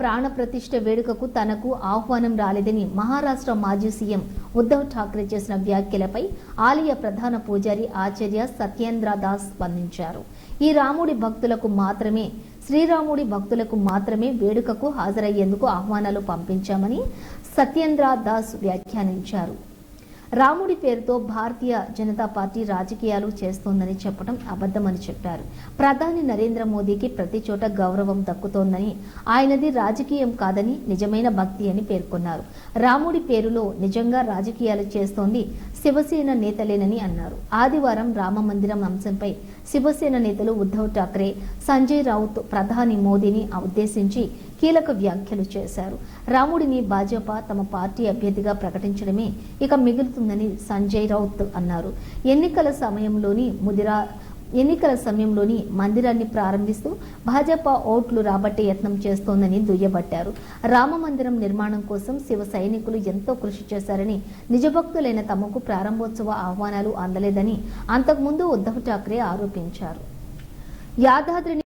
ప్రాణ ప్రతిష్ఠ వేడుకకు తనకు ఆహ్వానం రాలేదని మహారాష్ట్ర మాజీ సీఎం ఉద్ధవ్ ఠాక్రే చేసిన వ్యాఖ్యలపై ఆలయ ప్రధాన పూజారి ఆచార్య సత్యేంద్ర దాస్ స్పందించారు. ఈ రాముడి భక్తులకు మాత్రమే శ్రీరాముడి భక్తులకు మాత్రమే వేడుకకు హాజరయ్యేందుకు ఆహ్వానాలు పంపించామని సత్యేంద్ర దాస్ వ్యాఖ్యానించారు. రాముడి పేరుతో భారతీయ జనతా పార్టీ రాజకీయాలు చేస్తోందని చెప్పడం అబద్ధమని చెప్పారు. ప్రధాని నరేంద్ర మోదీకి ప్రతి చోట గౌరవం దక్కుతోందని ఆయనది రాజకీయం కాదని నిజమైన భక్తి అని పేర్కొన్నారు. రాముడి పేరులో నిజంగా రాజకీయాలు చేస్తోంది శివసేన నేతలేనని అన్నారు. ఆదివారం రామ మందిరం అంశంపై శివసేన నేతలు ఉద్ధవ్ ఠాక్రే సంజయ్ రౌత్ ప్రధాని మోదీని ఉద్దేశించి కీలక వ్యాఖ్యలు చేశారు. రాముడిని భాజపా తమ పార్టీ అభ్యర్థిగా ప్రకటించడమే ఇక మిగులుతుందని సంజయ్ రౌత్ అన్నారు. ఎన్నికల సమయంలోని ముదిరా ఎన్నికల సమయంలోని మందిరాన్ని ప్రారంభిస్తూ భాజపా ఓట్లు రాబట్టే యత్నం చేస్తోందని దుయ్యబట్టారు. రామ మందిరం నిర్మాణం కోసం శివ సైనికులు ఎంతో కృషి చేశారని నిజభక్తులైన తమకు ప్రారంభోత్సవ ఆహ్వానాలు అందలేదని అంతకుముందు ఉద్ధవ్ ఠాక్రే ఆరోపించారు. యాదాద్రిని